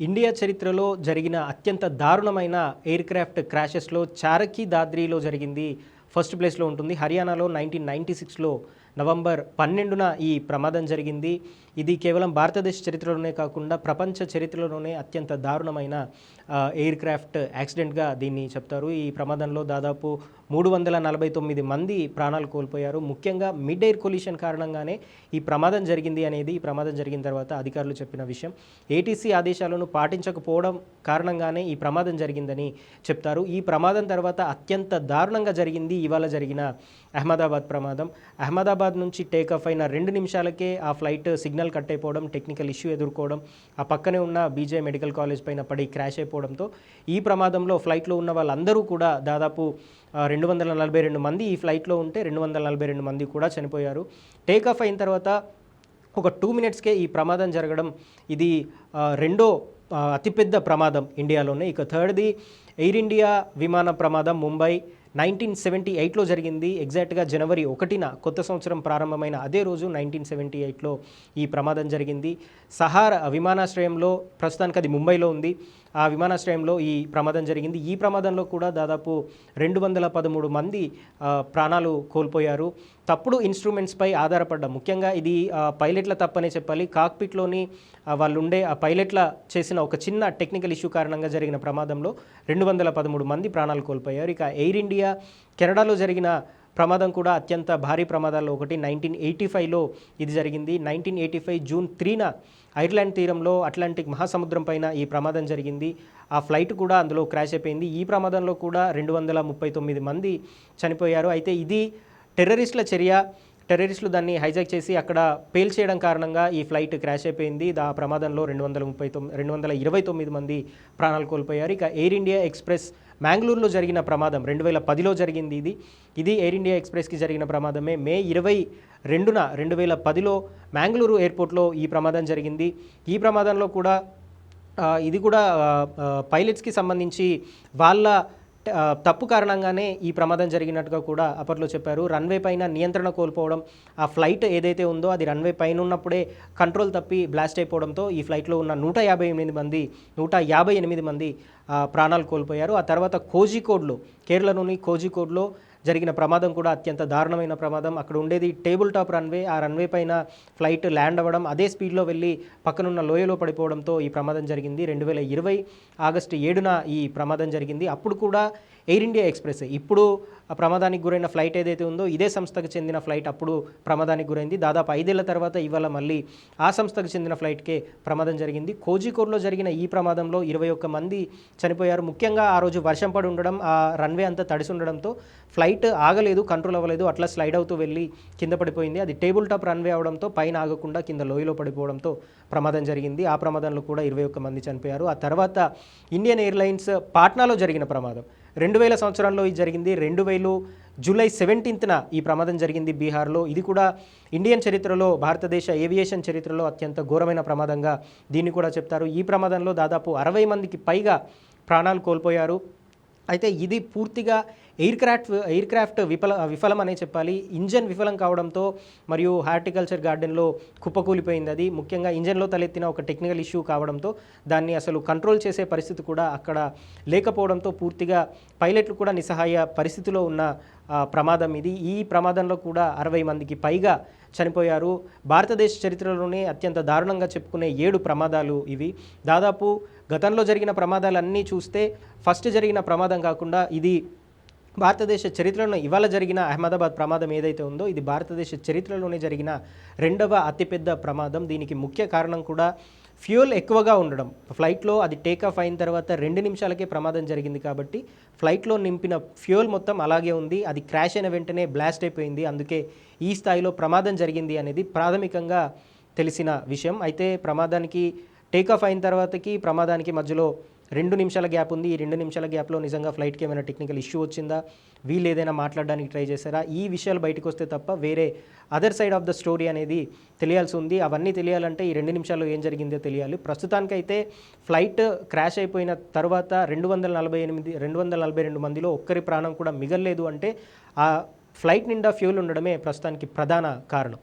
India చరిత్రలో జరిగిన అత్యంత దారుణమైన ఎయిర్ క్రాఫ్ట్ క్రాషెస్లో చారకి దాద్రిలో జరిగింది. ఫస్ట్ ప్లేస్లో ఉంటుంది. హర్యానాలో నైన్టీన్ నైంటీ సిక్స్లో నవంబర్ పన్నెండున ఈ ప్రమాదం జరిగింది. ఇది కేవలం భారతదేశ చరిత్రలోనే కాకుండా ప్రపంచ చరిత్రలోనే అత్యంత దారుణమైన ఎయిర్ క్రాఫ్ట్ యాక్సిడెంట్గా దీన్ని చెప్తారు. ఈ ప్రమాదంలో దాదాపు మూడు వందల నలభై తొమ్మిది మంది ప్రాణాలు కోల్పోయారు. ముఖ్యంగా మిడ్ ఎయిర్ కొల్యూషన్ కారణంగానే ఈ ప్రమాదం జరిగింది అనేది ఈ ప్రమాదం జరిగిన తర్వాత అధికారులు చెప్పిన విషయం. ఏటీసీ ఆదేశాలను పాటించకపోవడం కారణంగానే ఈ ప్రమాదం జరిగిందని చెప్తారు. ఈ ప్రమాదం తర్వాత అత్యంత దారుణంగా జరిగింది ఇవాళ జరిగిన అహ్మదాబాద్ ప్రమాదం. అహ్మదాబాద్ నుంచి టేక్ అయిన రెండు నిమిషాలకే ఆ ఫ్లైట్ సిగ్నల్ కట్ అయిపోవడం టెక్నికల్ ఇష్యూ ఎదుర్కోవడం ఆ పక్కనే ఉన్న బీజే మెడికల్ కాలేజ్ పైన పడి క్రాష్ అయిపోవడంతో ఈ ప్రమాదంలో ఫ్లైట్లో ఉన్న వాళ్ళందరూ కూడా దాదాపు రెండు వందల నలభై రెండు మంది ఈ ఫ్లైట్లో ఉంటే రెండు వందల నలభై రెండు మంది కూడా చనిపోయారు. టేకాఫ్ అయిన తర్వాత ఒక టూ మినిట్స్కే ఈ ప్రమాదం జరగడం ఇది రెండో అతిపెద్ద ప్రమాదం ఇండియాలోనే. ఇక థర్డ్ది ఎయిర్ ఇండియా విమాన ప్రమాదం ముంబై. నైన్టీన్ సెవెంటీ ఎయిట్లో జరిగింది. ఎగ్జాక్ట్గా జనవరి ఒకటిన కొత్త సంవత్సరం ప్రారంభమైన అదే రోజు నైన్టీన్ సెవెంటీ ఎయిట్లో ఈ ప్రమాదం జరిగింది. సహార్ విమానాశ్రయంలో ప్రస్తుతానికి అది ముంబైలో ఉంది. ఆ విమానాశ్రయంలో ఈ ప్రమాదం జరిగింది. ఈ ప్రమాదంలో కూడా దాదాపు రెండు వందల పదమూడు మంది ప్రాణాలు కోల్పోయారు. తప్పుడు ఇన్స్ట్రుమెంట్స్పై ఆధారపడ్డ. ముఖ్యంగా ఇది పైలట్ల తప్పనే చెప్పాలి. కాక్పిట్లోని వాళ్ళు ఉండే ఆ పైలట్ల చేసిన ఒక చిన్న టెక్నికల్ ఇష్యూ కారణంగా జరిగిన ప్రమాదంలో రెండు వందల పదమూడు మంది ప్రాణాలు కోల్పోయారు. ఇక ఎయిర్ ఇండియా కెనడాలో జరిగిన ప్రమాదం కూడా అత్యంత భారీ ప్రమాదాల్లో ఒకటి. నైన్టీన్ ఎయిటీ ఫైవ్లో ఇది జరిగింది. నైన్టీన్ ఎయిటీ ఫైవ్ జూన్ త్రీన ఐర్లాండ్ తీరంలో అట్లాంటిక్ మహాసముద్రం పైన ఈ ప్రమాదం జరిగింది. ఆ ఫ్లైట్ కూడా అందులో క్రాష్ అయిపోయింది. ఈ ప్రమాదంలో కూడా రెండు వందల ముప్పై తొమ్మిది మంది చనిపోయారు. అయితే ఇది టెర్రరిస్టుల చర్య. టెర్రరిస్టులు దాన్ని హైజాక్ చేసి అక్కడ పేల్ చేయడం కారణంగా ఈ ఫ్లైట్ క్రాష్ అయిపోయింది. దా ప్రమాదంలో రెండు వందల ముప్పై తొమ్మిది రెండు వందల ఇరవై తొమ్మిది మంది ప్రాణాలు కోల్పోయారు. ఇక ఎయిర్ ఇండియా ఎక్స్ప్రెస్ మ్యాంగ్లూరులో జరిగిన ప్రమాదం రెండు వేల పదిలో జరిగింది ఇది. ఇది ఎయిర్ ఇండియా ఎక్స్ప్రెస్కి జరిగిన ప్రమాదమే. మే ఇరవై రెండున రెండు వేల పదిలో మ్యాంగ్లూరు ఎయిర్పోర్ట్లో ఈ ప్రమాదం జరిగింది. ఈ ప్రమాదంలో కూడా ఇది కూడా పైలట్స్కి సంబంధించి వాళ్ళ తప్పు కారణంగానే ఈ ప్రమాదం జరిగినట్టుగా కూడా అప్పట్లో చెప్పారు. రన్వే పైన నియంత్రణ కోల్పోవడం ఆ ఫ్లైట్ ఏదైతే ఉందో అది రన్వే పైన ఉన్నప్పుడే కంట్రోల్ తప్పి బ్లాస్ట్ అయిపోవడంతో ఈ ఫ్లైట్లో ఉన్న నూట యాభై ఎనిమిది మంది నూట యాభై ఎనిమిది మంది ప్రాణాలు కోల్పోయారు. ఆ తర్వాత కోజికోడ్లో కేరళలోని కోజికోడ్లో జరిగిన ప్రమాదం కూడా అత్యంత దారుణమైన ప్రమాదం. అక్కడ ఉండేది టేబుల్ టాప్ రన్వే. ఆ రన్వే పైన ఫ్లైట్ ల్యాండ్ అవ్వడం అదే స్పీడ్లో వెళ్ళి పక్కనున్న లోయలో పడిపోవడంతో ఈ ప్రమాదం జరిగింది. రెండు వేల ఇరవై ఆగస్టు ఏడున ఈ ప్రమాదం జరిగింది. అప్పుడు కూడా ఎయిర్ ఇండియా ఎక్స్ప్రెస్. ఇప్పుడు ప్రమాదానికి గురైన ఫ్లైట్ ఏదైతే ఉందో ఇదే సంస్థకు చెందిన ఫ్లైట్ అప్పుడు ప్రమాదానికి గురైంది. దాదాపు ఐదేళ్ళ తర్వాత ఇవాళ మళ్ళీ ఆ సంస్థకు చెందిన ఫ్లైట్కే ప్రమాదం జరిగింది. కోజికోడ్లో జరిగిన ఈ ప్రమాదంలో ఇరవై ఒక్క మంది చనిపోయారు. ముఖ్యంగా ఆ రోజు వర్షం పడి ఉండడం ఆ రన్వే అంతా తడిసి ఉండడంతో ఫ్లైట్ ఆగలేదు కంట్రోల్ అవ్వలేదు. అట్లా స్లైడ్ అవుతూ వెళ్ళి కింద పడిపోయింది. అది టేబుల్ టాప్ రన్వే అవడంతో పైన ఆగకుండా కింద లోయలో పడిపోవడంతో ప్రమాదం జరిగింది. ఆ ప్రమాదంలో కూడా ఇరవై ఒక్క మంది చనిపోయారు. ఆ తర్వాత ఇండియన్ ఎయిర్లైన్స్ పాట్నాలో జరిగిన ప్రమాదం. రెండు వేల సంవత్సరంలో ఇది జరిగింది. రెండు వేలు జూలై సెవెంటీన్త్న ఈ ప్రమాదం జరిగింది బీహార్లో. ఇది కూడా ఇండియన్ చరిత్రలో భారతదేశ ఏవియేషన్ చరిత్రలో అత్యంత ఘోరమైన ప్రమాదంగా దీన్ని కూడా చెప్తారు. ఈ ప్రమాదంలో దాదాపు అరవై మందికి పైగా ప్రాణాలు కోల్పోయారు. అయితే ఇది పూర్తిగా ఎయిర్ క్రాఫ్ట్ ఎయిర్ క్రాఫ్ట్ విఫల విఫలం అనే చెప్పాలి. ఇంజన్ విఫలం కావడంతో మరియు హార్టికల్చర్ గార్డెన్లో కుప్పకూలిపోయింది అది. ముఖ్యంగా ఇంజన్లో తలెత్తిన ఒక టెక్నికల్ ఇష్యూ కావడంతో దాన్ని అసలు కంట్రోల్ చేసే పరిస్థితి కూడా అక్కడ లేకపోవడంతో పూర్తిగా పైలట్లు కూడా నిస్సహాయ పరిస్థితిలో ఉన్న ప్రమాదం ఇది. ఈ ప్రమాదంలో కూడా అరవై మందికి పైగా చనిపోయారు. భారతదేశ చరిత్రలోనే అత్యంత దారుణంగా చెప్పుకునే ఏడు ప్రమాదాలు ఇవి. దాదాపు గతంలో జరిగిన ప్రమాదాలన్నీ చూస్తే ఫస్ట్ జరిగిన ప్రమాదం కాకుండా ఇది భారతదేశ చరిత్రలో ఇవాళ జరిగిన అహ్మదాబాద్ ప్రమాదం ఏదైతే ఉందో ఇది భారతదేశ చరిత్రలోనే జరిగిన రెండవ అతిపెద్ద ప్రమాదం. దీనికి ముఖ్య కారణం కూడా ఫ్యూయల్ ఎక్కువగా ఉండడం. ఫ్లైట్లో అది టేక్ ఆఫ్ అయిన తర్వాత రెండు నిమిషాలకే ప్రమాదం జరిగింది కాబట్టి ఫ్లైట్లో నింపిన ఫ్యూయల్ మొత్తం అలాగే ఉంది. అది క్రాష్ అయిన వెంటనే బ్లాస్ట్ అయిపోయింది. అందుకే ఈ స్థాయిలో ప్రమాదం జరిగింది అనేది ప్రాథమికంగా తెలిసిన విషయం. అయితే ప్రమాదానికి టేక్ ఆఫ్ అయిన తర్వాతకి ప్రమాదానికి మధ్యలో రెండు నిమిషాల గ్యాప్ ఉంది. ఈ రెండు నిమిషాల గ్యాప్లో నిజంగా ఫ్లైట్కి ఏమైనా టెక్నికల్ ఇష్యూ వచ్చిందా? వీళ్ళు ఏదైనా మాట్లాడడానికి ట్రై చేశారా? ఈ విషయాలు బయటకు వస్తే తప్ప వేరే other side of the story అనేది తెలియాల్సి ఉంది. అవన్నీ తెలియాలంటే ఈ రెండు నిమిషాల్లో ఏం జరిగిందో తెలియాలి. ప్రస్తుతానికైతే ఫ్లైట్ క్రాష్ అయిపోయిన తర్వాత రెండు వందల నలభై ఎనిమిది రెండు వందల నలభై రెండు మందిలో ఒక్కరి ప్రాణం కూడా మిగల్లేదు అంటే ఆ ఫ్లైట్ నిండా ఫ్యూల్ ఉండడమే ప్రస్తుతానికి ప్రధాన కారణం.